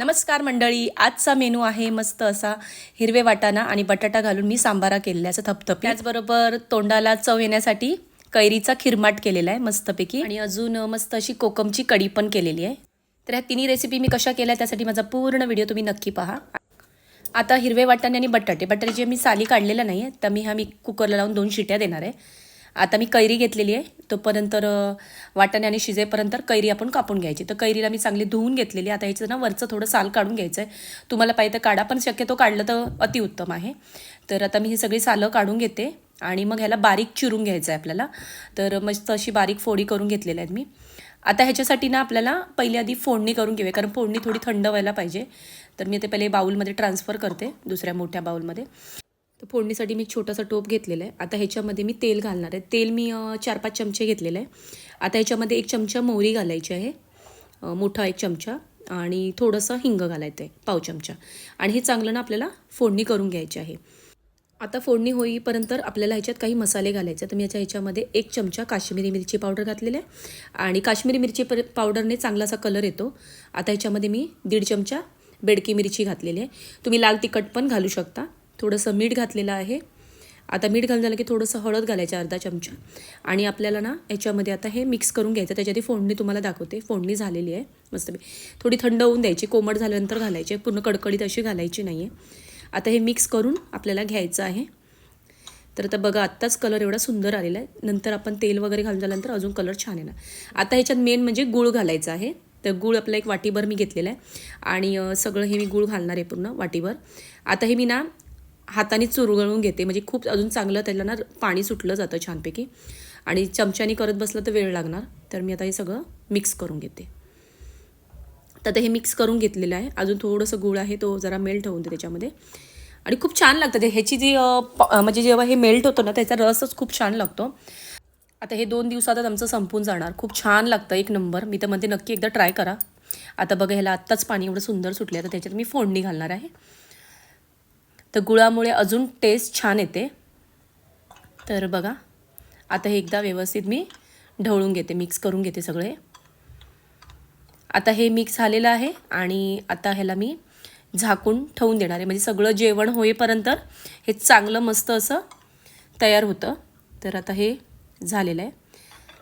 नमस्कार मंडळी आजचा मेनू आहे मस्त असा हिरवे वाटाणा आणि बटाटा घालून मी सांबारा केलेला आहे असं थपथप. त्याचबरोबर तोंडाला चव येण्यासाठी कैरीचा खिरमाट केलेला आहे मस्तपैकी. आणि अजून मस्त अशी कोकमची कढी पण केलेली आहे. तर ह्या तिन्ही रेसिपी मी कशा केल्या त्यासाठी माझा पूर्ण व्हिडिओ तुम्ही नक्की पहा. आता हिरवे वाटाणे आणि बटाटे. बटाट्याचे मी साली काढलेला नाही आहे तर मी हा मी कुकरला लावून दोन शिट्या देणार आहे. आता मी कैरी घेतलेली आहे. तोपर्यंत अ, वाटाणे आणि शिजेपर्यंत कैरी आपण कापून घ्यायची. तर कैरीला मी चांगली धुवून घेतलेली आता ह्याचं ना वरचं थोडं साल काढून घ्यायचं आहे तुम्हाला पाहिजे तर काढा पण शक्यतो काढलं तर अतिउत्तम आहे. तर आता मी ही सगळी सालं काढून घेते. आणि मग ह्याला बारीक चिरून घ्यायचं आहे आपल्याला. तर मस्त अशी बारीक फोडी करून घेतलेल्या आहेत मी. आता ह्याच्यासाठी ना आपल्याला पहिले आधी फोडणी करून घेऊया कारण फोडणी थोडी थंड व्हायला पाहिजे. तर मी ते पहिले बाऊलमध्ये ट्रान्सफर करते दुसऱ्या मोठ्या बाऊलमध्ये तर फोडणीसाठी मी छोटासा टोप घेतलेला आहे. आता ह्याच्यामध्ये मी तेल घालणार आहे. तेल मी चार पाच चमचे घेतलेलं आहे. आता ह्याच्यामध्ये एक चमचा मोहरी घालायची आहे. मोठा एक चमचा आणि थोडंसं हिंग घालायचं आहे पाव चमचा. आणि हे चांगलं ना आपल्याला फोडणी करून घ्यायची आहे. आता फोडणी होईपर्यंत आपल्याला ह्याच्यात काही मसाले घालायचे तर मी याच्या ह्याच्यामध्ये एक चमचा काश्मीरी मिरची पावडर घातलेली आहे. आणि काश्मीरी मिरची पर पावडरने चांगला असा कलर येतो. आता ह्याच्यामध्ये मी दीड चमचा बेडकी मिरची घातलेली आहे. तुम्ही लाल तिखट पण घालू शकता. थोडंसं मीठ घातलेलं आहे. आता मीठ घालून झालं की थोडंसं हळद घालायचं अर्धा चमचा. आणि आपल्याला ना याच्यामध्ये आता हे मिक्स करून घ्यायचं. त्याच्यात फोडणी तुम्हाला दाखवते. फोडणी झालेली आहे. मस्त थोडी थंड होऊन द्यायची. कोमट झाल्यानंतर घालायची. पूर्ण कडकडीत अशी घालायची नाही आहे आता हे मिक्स करून आपल्याला घ्यायचं आहे. तर आता बघा आत्ताच कलर एवढा सुंदर आलेला आहे. नंतर आपण तेल वगैरे घालून झाल्यानंतर अजून कलर छान येणार. आता ह्याच्यात मेन म्हणजे गूळ घालायचा आहे. तर गूळ आपला एक वाटीभर मी घेतलेला आहे. आणि सगळं हे मी गूळ घालणार आहे पूर्ण वाटीभर. आता हे मी ना हाताने चुरगळून घेते. म्हणजे खूप अजून चांगलं त्याला ना पाणी सुटलं जातं छानपैकी. आणि चमच्याने करत बसलं तर वेळ लागणार. तर मी आता हे सगळं मिक्स करून घेते. तर आता हे मिक्स करून घेतलेलं आहे. अजून थोडंसं गूळ आहे तो जरा मेल्ट होऊन दे त्याच्यामध्ये. आणि खूप छान लागतं ते. ह्याची जी प- म्हणजे जेव्हा हे मेल्ट होतं ना त्याचा रसच खूप छान लागतो. आता हे दोन दिवसातच आमचं संपून जाणार. खूप छान लागतं एक नंबर मी तर म्हणते नक्की एकदा ट्राय करा. आता बघा ह्याला आत्ताच पाणी एवढं सुंदर सुटलं आहे तर त्याच्यात मी फोडणी घालणार आहे. तर गुळामुळे अजून टेस्ट छान येते. तर बघा आता हे एकदा व्यवस्थित मी ढवळून घेते मिक्स करून घेते सगळे. आता हे मिक्स झालेलं आहे आणि आता ह्याला मी झाकून ठेवून देणार आहे. म्हणजे सगळं जेवण होईपर्यंत हे चांगलं मस्त असं तयार होतं. तर आता हे झालेलं आहे.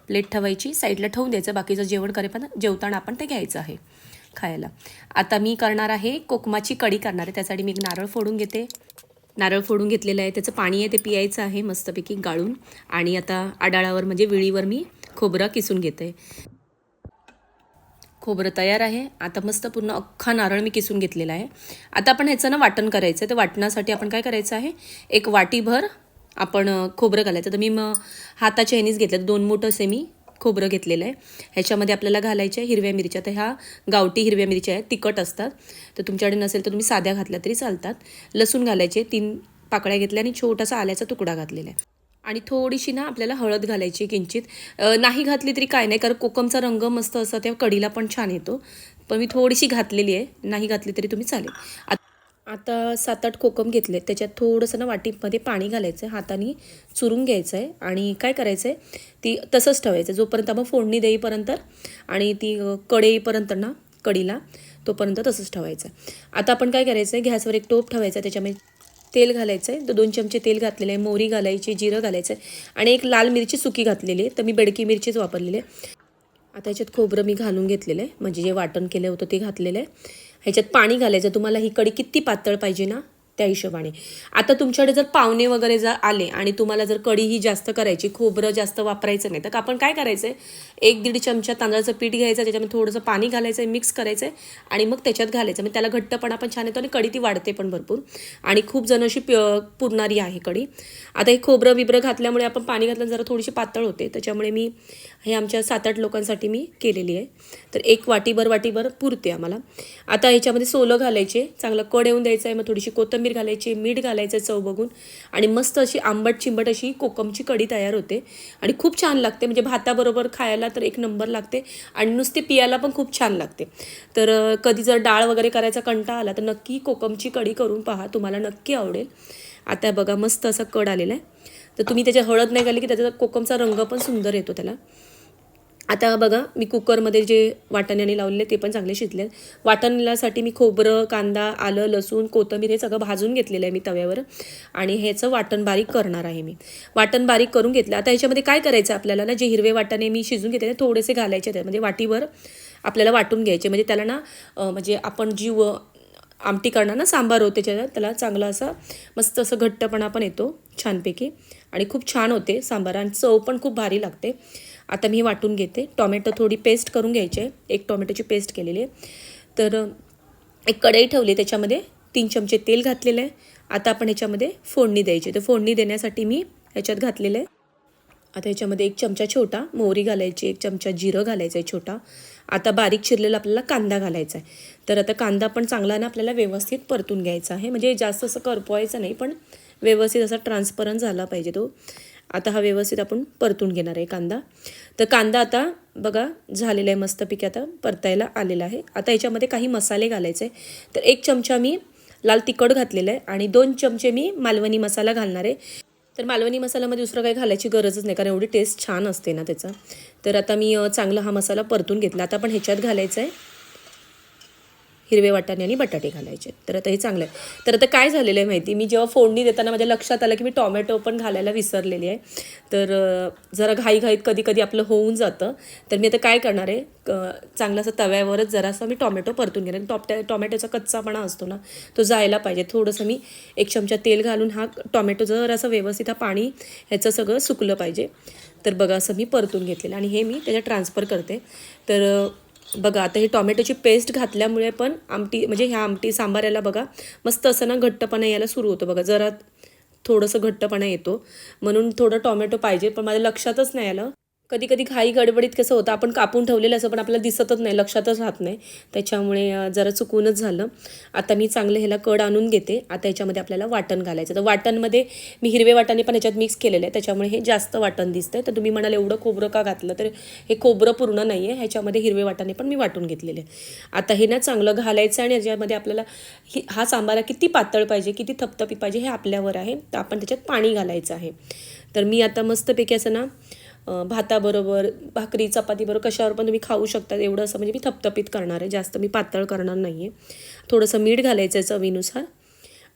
प्लेट ठेवायची साईडला ठेवून द्यायचं. बाकीचं जेवण करेपर्यंत जेवताना आपण ते घ्यायचं आहे. खायला. आता मी करणार आहे कोकमाची कढी करणार आहे. त्यासाठी मी एक नारळ फोडून घेते. नारळ फोडून घेतलेलं आहे. त्याचं पाणी आहे ते पियायचं आहे मस्तपैकी गाळून. आणि आता आडाळावर म्हणजे विळीवर मी खोबरं किसून घेते. खोबरं तयार आहे. आता मस्त पूर्ण अख्खा नारळ मी किसून घेतलेला आहे. आता आपण ह्याचं ना वाटण करायचं आहे. तर वाटणासाठी आपण काय करायचं आहे? एक वाटीभर आपण खोबरं घालायचं. तर मी मग हाताच्या ह्यानीच घेतलं दोन मोठं असे मी खोबरं घेतलेलं आहे. ह्याच्यामध्ये आपल्याला घालायच्या हिरव्या मिरच्या. तर ह्या गावठी हिरव्या मिरच्या आहेत. तिखट असतात. तर तुमच्याकडे नसेल तर तुम्ही साध्या घातल्या तरी चालतात. लसूण घालायचे तीन पाकळ्या घेतल्या आणि छोटासा आल्याचा तुकडा घातलेला आहे. आणि थोडीशी ना आपल्याला हळद घालायची किंचित. नाही घातली तरी काय नाही कारण कोकमचा रंग मस्त असा त्या कढीला पण छान येतो. पण मी थोडीशी घातलेली आहे. नाही घातली तरी तुम्ही चालेल. आता आता सात आठ कोकम घेतले. त्याच्यात थोडंसं ना वाटीमध्ये पाणी घालायचं आहे हाताने चुरून घ्यायचं आहे आणि काय करायचं आहे ती तसंच ठेवायचं जोपर्यंत आपण फोडणी देईपर्यंत आणि ती अ, ना कडीला तोपर्यंत तसंच ठेवायचं आता आपण काय करायचं आहे गॅसवर एक टोप ठेवायचा त्याच्यामध्ये तेल घालायचं आहे तर दोन चमचे तेल घातलेले आहे मोहरी घालायची जिरं घालायचं आहे आणि एक लाल मिरची सुकी घातलेली आहे. तर मी बेडकी मिरचीच वापरलेली आहे. आता ह्याच्यात खोबरं मी घालून घेतलेलं आहे. म्हणजे जे वाटण केलं होतं ते घातलेलं आहे. ह्याच्यात पाणी घालायचं. तुम्हाला ही कढी किती पातळ पाहिजे ना? त्या हिशोबाने. आता तुमच्याकडे जर पाहुणे वगैरे जर आले आणि तुम्हाला जर कढी ही जास्त करायची खोबरं जास्त वापरायचं नाही तर आपण काय करायचं आहे एक दीड चमचा तांदळाचं पीठ घ्यायचं त्याच्यामध्ये थोडंसं पाणी घालायचं आहे मिक्स करायचं आहे आणि मग त्याच्यात घालायचं. मग त्याला घट्टपणा पण छान येतो आणि कढी ती वाढते पण भरपूर. आणि खूप जण अशी प्य पुरणारी आहे कढी. आता हे खोबरं बिबरं घातल्यामुळे आपण पाणी घातलं जरा थोडीशी पातळ होते. त्याच्यामुळे मी हे आमच्या सात आठ लोकांसाठी मी केलेली आहे. तर एक वाटीभर वाटीभर पुरते आम्हाला. आता ह्याच्यामध्ये सोलं घालायचे. चांगलं कड येऊन द्यायचं आहे मग थोडीशी कोथंबीर घालायची मीठ घालायचं चव बघून. आणि मस्त अशी आंबट चिंबट अशी कोकमची कढी तयार होते. आणि खूप छान लागते म्हणजे भाताबरोबर खायला तर एक नंबर लागते. आणि नुसते पियाला पण खूप छान लागते. तर कधी जर डाळ वगैरे करायचा कंटाळा आला तर नक्की कोकमची कढी करून पहा तुम्हाला नक्की आवडेल. आता बघा मस्त असा कड आलेला आहे. तर तुम्ही त्याच्या हळद नाही घाली की त्याचा कोकमचा रंग पण सुंदर येतो त्याला. आता बघा मी कुकरमध्ये जे वाटण्याने लावलेले ते पण चांगले शिजले वाटणलासाठी मी खोबरं कांदा आलं लसूण कोथिंबीर हे सगळं भाजून घेतलेलं आहे मी तव्यावर. आणि ह्याचं वाटण बारीक करणार आहे मी. वाटण बारीक करून घेतलं. आता ह्याच्यामध्ये काय करायचं आपल्याला ना? जे हिरवे वाटाणे मी शिजून घेतले थोडेसे घालायचे त्यात म्हणजे वाटीवर आपल्याला वाटून घ्यायचे. म्हणजे त्याला ना म्हणजे आपण जीव आमटी करणार ना? सांबार होते त्याच्यात. त्याला चांगला असा मस्त असं घट्टपणा पण येतो छानपैकी. आणि खूप छान होते सांबार. आणि चव पण खूप भारी लागते. आता मी वाटून घेते. टॉमॅटो थोडी पेस्ट करून घ्यायची आहे. एक टॉमॅटोची पेस्ट केलेली आहे. तर एक कढई ठेवली त्याच्यामध्ये. तीन चमचे तेल घातलेलं आहे. आता आपण ह्याच्यामध्ये फोडणी द्यायची. तर फोडणी देण्यासाठी मी ह्याच्यात घातलेलं आहे. आता ह्याच्यामध्ये एक चमचा छोटा मोहरी घालायची एक चमचा जिरं घालायचं आहे छोटा. आता बारीक चिरलेला आपल्याला कांदा घालायचा आहे. तर आता कांदा पण चांगला ना आपल्याला व्यवस्थित परतून घ्यायचा आहे. म्हणजे जास्त असं करपवायचं नाही पण व्यवस्थित असा ट्रान्सपरंट झाला पाहिजे तो. आता हा व्यवस्थित आपण परतून घेणार आहे कांदा. तर कांदा आता बघा झालेला आहे मस्तपैकी आता परतायला आलेला आहे. आता याच्यामध्ये काही मसाले घालायचे आहे तर एक चमचा मी लाल तिखट घातलेलं आहे आणि दोन चमचे मी मालवणी मसाला घालणार आहे. तर मालवणी मसाल्यामध्ये दुसरं काही घालायची गरजच नाही कारण एवढी टेस्ट छान असते ना त्याचा. तर आता मी चांगला हा मसाला परतून घेतला. आता आपण ह्याच्यात घालायचा आहे. हिरवे वाटाणे आणि बटाटे घालायचे. तर आता हे चांगलं आहे. तर आता काय झालेलं आहे माहिती? मी जेव्हा फोडणी देताना माझ्या लक्षात आलं की मी टॉमॅटो पण घालायला विसरलेली आहे. तर जरा जरा घाईघाईत कधी कधी आपलं होऊन जातं. तर मी आता काय करणार आहे? क- चांगलं असं तव्यावरच जरासं मी टॉमॅटो परतून घेणार. टॉप टॉमॅटोचा कच्चापणा असतो ना तो जायला पाहिजे. थोडंसं मी एक चमचा तेल घालून हा टॉमॅटो जरासा व्यवस्थित हा पाणी ह्याचं सगळं सुकलं पाहिजे. तर बघा असं मी परतून घेतलेलं आणि हे मी त्याच्यात ट्रान्सफर करते. तर बघा आता हे टॉमॅटोची पेस्ट घातल्यामुळे पण आमटी म्हणजे ह्या आमटी सांबार याला बघा मस्त असं ना घट्टपणा यायला सुरू होतो बघा. जरा थोडंसं घट्टपणा येतो. म्हणून थोडं टॉमॅटो पाहिजे पण माझ्या लक्षातच नाही आलं. कधी कधी घाई गडबडीत कसं होतं आपण कापून ठेवलेलं असं पण आपल्याला दिसतच नाही लक्षातच राहत नाही. त्याच्यामुळे जरा चुकूनच झालं. आता मी चांगलं ह्याला कड आणून घेते. आता याच्यामध्ये आपल्याला वाटण घालायचं. तर वाटणमध्ये मी हिरवे वाटाणे पण ह्याच्यात मिक्स केलेलं आहे त्याच्यामुळे हे जास्त वाटण दिसतंय. तर तुम्ही म्हणाल एवढं खोबरं का घातलं? तर हे खोबरं पूर्ण नाही आहे ह्याच्यामध्ये हिरवे वाटाणे पण मी वाटून घेतलेले आहे. आता हे ना चांगलं घालायचं आणि याच्यामध्ये आपल्याला ही हा सांबारा किती पातळ पाहिजे किती थपथपीत पाहिजे हे आपल्यावर आहे. तर आपण त्याच्यात पाणी घालायचं आहे. तर मी आता मस्तपैकी असं ना भाताबरोबर भाकरी चपातीबरोबर कशावर पण तुम्ही खाऊ शकता एवढं असं म्हणजे मी थपथपीत करणार आहे. जास्त मी पातळ करणार नाही आहे थोडंसं मीठ घालायचं आहे चवीनुसार.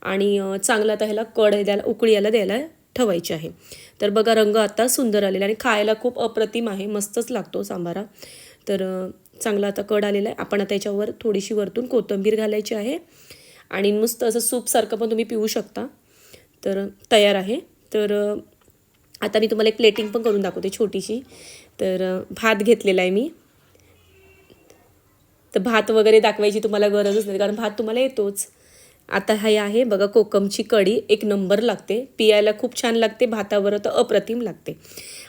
आणि चांगलं आता ह्याला कड द्यायला उकळी याला द्यायला ठेवायची आहे. तर बघा रंग आता सुंदर आलेला आणि खायला खूप अप्रतिम आहे. मस्तच लागतो हो सांबारा. तर चांगला आता कड आलेला आहे. आपण आता याच्यावर थोडीशी वरतून कोथिंबीर घालायची आहे. आणि मस्त असं सूपसारखं पण तुम्ही पिऊ शकता. तर तयार आहे. तर आता मी तुम्हाला एक प्लेटिंग पण करून दाखवते छोटीशी. तर भात घेतलेला आहे मी. तर भात वगैरे दाखवायची तुम्हाला गरजच नाही कारण भात तुम्हाला येतोच. आता हे आहे बघा कोकमची कढी. एक नंबर लागते. पियायला खूप छान लागते. भातावर तर अप्रतिम लागते.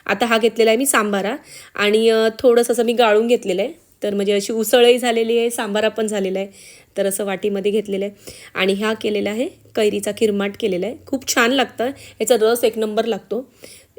आता हा घेतलेला आहे मी सांबारा. आणि थोडंसं असं मी गाळून घेतलेलं आहे. तर म्हणजे अशी उसळही झालेली आहे सांबारा पण झालेला आहे. तर असं वाटीमध्ये घेतलेलं आहे. आणि हा केलेला आहे कैरीचा किरमाट केलेला आहे. खूप छान लागतं. याचा रस एक नंबर लागतो.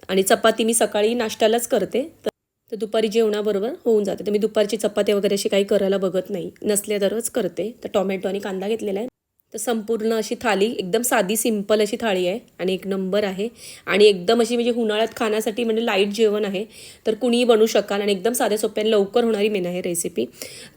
आणि चपाती मी सकाळी नाश्त्यालाच करते. तर तर दुपारी जेवणाबरोबर होऊन जाते. तर मी दुपारची चपाती वगैरे अशी काही करायला बघत नाही. नसल्या तरच करते. तर टोमॅटो आणि कांदा घेतलेला आहे. तर संपूर्ण अशी थाली एकदम साधी सिंपल अशी थाळी आहे आणि एक नंबर आहे. आणि एकदम अशी म्हणजे उन्हाळ्यात खाण्यासाठी म्हणजे लाइट जेवण आहे. तर कुणीही बनवू शकाल आणि एकदम साध्या सोप्याने आणि लवकर होणारी मेन आहे रेसिपी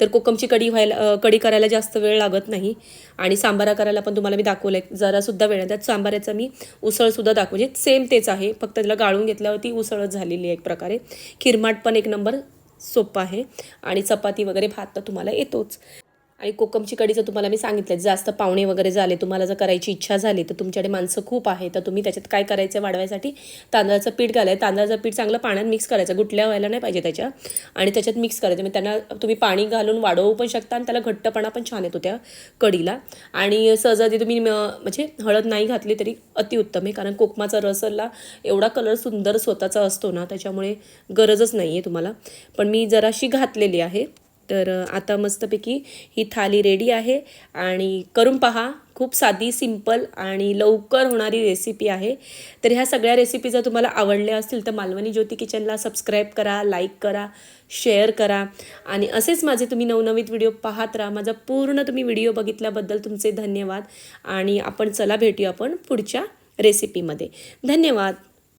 तर कोकमची कढी व्हायला कढी करायला जास्त वेळ लागत नाही. आणि सांबारा करायला पण तुम्हाला मी दाखवलं आहे जरासुद्धा वेळ त्यात सांबाराचं मी उसळसुद्धा दाखव म्हणजे सेम तेच आहे. फक्त त्याला गाळून घेतल्यावरती उसळच झालेली आहे एक प्रकारे. खिरमाट पण एक नंबर सोपं आहे. आणि चपाती वगैरे भात तर तुम्हाला येतोच. आणि कोकमची कढीचं तुम्हाला मी सांगितलं जास्त पाहुणे वगैरे झाले तुम्हाला जर करायची इच्छा झाली तर तुमच्याकडे माणसं खूप आहे तर तुम्ही त्याच्यात काय करायचं वाढवायसाठी? तांदळाचं पीठ घालायचं. तांदळाचं पीठ चांगलं पाण्यात मिक्स करायचं. गुटल्या व्हायला नाही पाहिजे त्याच्या. आणि त्याच्यात मिक्स करायचं. म्हणजे त्यांना तुम्ही पाणी घालून वाढवू पण शकता आणि त्याला घट्टपणा पण छान येतो त्या कढीला आणि सहजादी तुम्ही म- म्हणजे हळद नाही घातली तरी अतिउत्तम आहे. कारण कोकमाचा रसला एवढा कलर सुंदर स्वतःचा असतो ना त्याच्यामुळे गरजच नाही आहे तुम्हाला. पण मी जराशी घातलेली आहे. तर आता मस्तपैकी ही थाली रेडी आहे आणि करून पहा. खूप साधी सिंपल आणि लवकर होणारी रेसिपी आहे. तर ह्या सगळ्या रेसिपी जर तुम्हाला आवडल्या असतील तर मालवणी ज्योती किचनला सबस्क्राईब करा लाईक करा शेअर करा. आणि असेच माझे तुम्ही नवनवीन व्हिडिओ पाहत राहा. माझा पूर्ण तुम्ही व्हिडिओ बघितल्याबद्दल तुमचे धन्यवाद. आणि आपण चला भेटूया आपण पुढच्या रेसिपीमध्ये धन्यवाद.